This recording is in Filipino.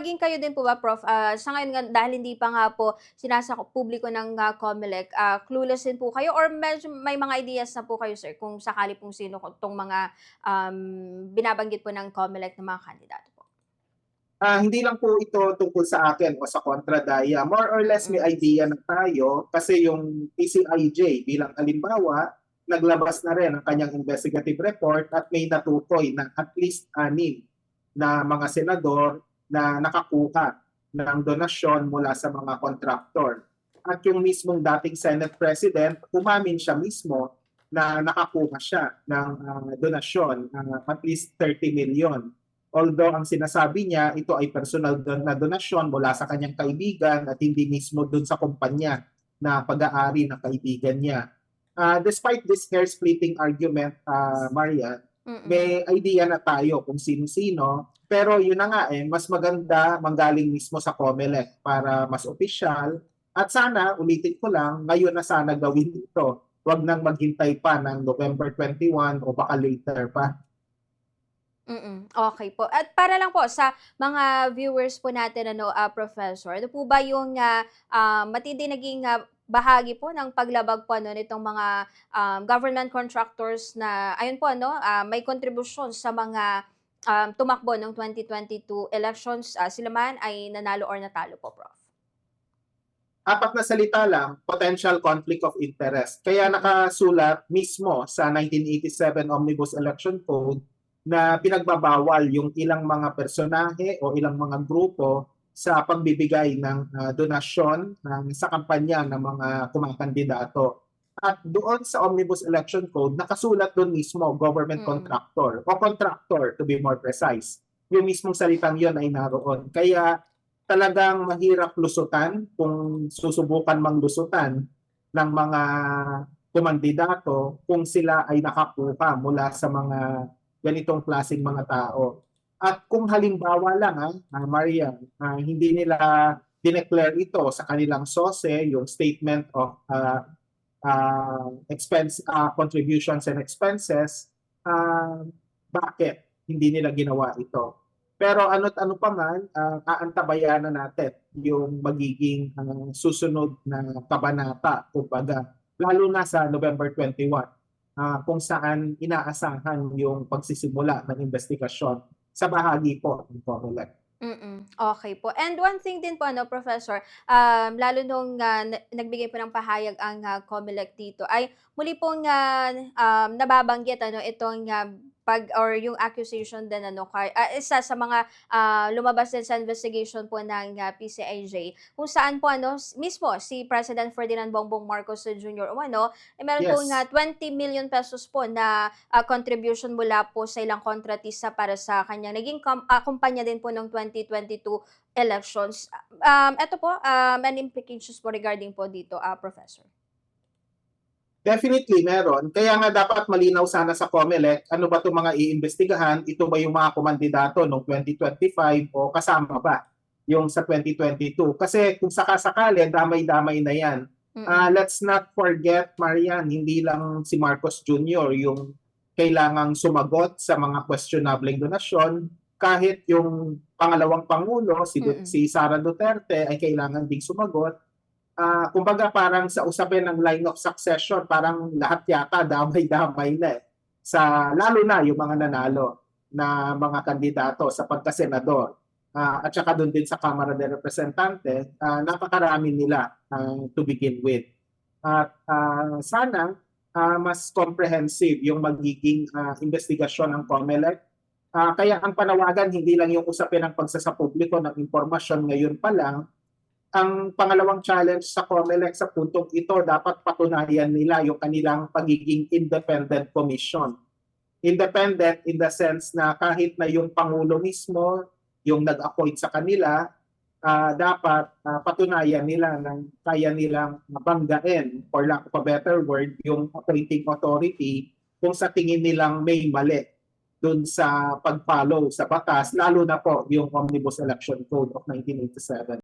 maging kayo din po ba Prof, ah, sa ngayon nga dahil hindi pa nga po sinasako publiko ng, ah, COMELEC, ah, clueless din po kayo or medyo may mga ideas na po kayo sir kung sakali pong sino ko 'tong mga, um, binabanggit po ng COMELEC na mga kandidato po? Ah, hindi lang po ito tungkol sa akin o sa kontra daya. More or less may Mm. idea na tayo kasi yung PCIJ bilang halimbawa, naglabas na rin ang kanyang investigative report at may natukoy na at least anim na mga senador na nakakuha ng donasyon mula sa mga kontraktor. At yung mismong dating Senate President, umamin siya mismo na nakakuha siya ng ah, donasyon ng at least 30 million. Although ang sinasabi niya, ito ay personal don- na donasyon mula sa kanyang kaibigan at hindi mismo dun sa kumpanya na pag-aari ng kaibigan niya. Ah, despite this hair-splitting argument, ah, Maria, May idea na tayo kung sino-sino. Pero yun na nga eh, mas maganda manggaling mismo sa COMELEC para mas opisyal. At sana, ulitin ko lang, ngayon na sana gawin ito. Huwag nang maghintay pa ng November 21 o baka later pa. Mm, okey po. At para lang po sa mga viewers po natin ano, ah, Professor, ano po ba yung, ah, ah, matindi naging, ah, bahagi po ng paglabag po ano nitong mga, um, government contractors na ayun po ano, ah, may kontribusyon sa mga, um, tumakbo nung 2022 elections, ah, sila man ay nanalo or natalo po, Prof? apat na salita lang, potential conflict of interest. Kaya nakasulat mismo sa 1987 Omnibus Election Code na pinagbabawal yung ilang mga personahe o ilang mga grupo sa pagbibigay ng ah, donasyon ng sa kampanya ng mga kumakandidato. At doon sa Omnibus Election Code, nakasulat doon mismo government Mm. contractor o contractor to be more precise. Yung mismong salitang yon ay naroon. Kaya talagang mahirap lusutan kung susubukan mang lusutan ng mga kumandidato kung sila ay nakakuha mula sa mga ganitong klaseng mga tao. At kung halimbawa lang, ah, ah, Maria, ah, hindi nila dineclare ito sa kanilang SOSE, yung Statement of ah, ah, expense ah, Contributions and Expenses, ah, bakit hindi nila ginawa ito? Pero ano't ano pa man, ah, aantabayanan natin yung magiging ah, susunod na kabanata, kumbaga, lalo na sa November 21, ah, kung saan inaasahan yung pagsisimula ng investigasyon sa bahagi po ng COMELEC. Mm, okey po. And one thing din po ano, Professor, um, lalo nung, na nagbigay po ng pahayag ang, ah, COMELEC dito ay muli pong, ah, um, nababanggit ano itong, ah, pag or yung accusation din ano kay ah, isa sa mga, ah, lumabas din sa investigation po ng, ah, PCIJ kung saan po ano mismo si President Ferdinand Bongbong Marcos Jr. umano ay meron Yes. pong, ah, 20 million pesos po na, ah, contribution mula po sa ilang kontratista para sa kanyang naging kam ah, kumpanya din po ng 2022 elections. Um, eto po, um, any implications po regarding po dito, ah, Professor? Definitely meron. Kaya nga dapat malinaw sana sa COMELEC, ano ba itong mga iimbestigahan? Ito ba yung mga kumandidato noong 2025 o kasama ba yung sa 2022? Kasi kung sakasakali, damay-damay na yan. Ah, let's not forget, Marian, hindi lang si Marcos Jr. yung kailangang sumagot sa mga questionable donasyon. Kahit yung pangalawang pangulo, si, si Sara Duterte, ay kailangan ding sumagot. Ah, kumbaga parang sa usapin ng line of succession, parang lahat yata damay-damay na eh. Sa, lalo na yung mga nanalo na mga kandidato sa pagkasenador. Ah, at saka doon din sa Kamara de Representante, ah, napakarami nila ah, to begin with. At ah, sana ah, mas comprehensive yung magiging ah, investigasyon ng COMELEC. Ah, kaya ang panawagan hindi lang yung usapin ng pagsasapubliko ng impormasyon ngayon pa lang, ang pangalawang challenge sa COMELEC sa puntong ito, dapat patunayan nila yung kanilang pagiging independent commission. Independent in the sense na kahit na yung Pangulo mismo, yung nag-appoint sa kanila, ah, dapat ah, patunayan nila na kaya nilang banggain, for lack of a better word, yung appointing authority kung sa tingin nilang may mali dun sa pag-follow sa batas, lalo na po yung Omnibus Election Code of 1987.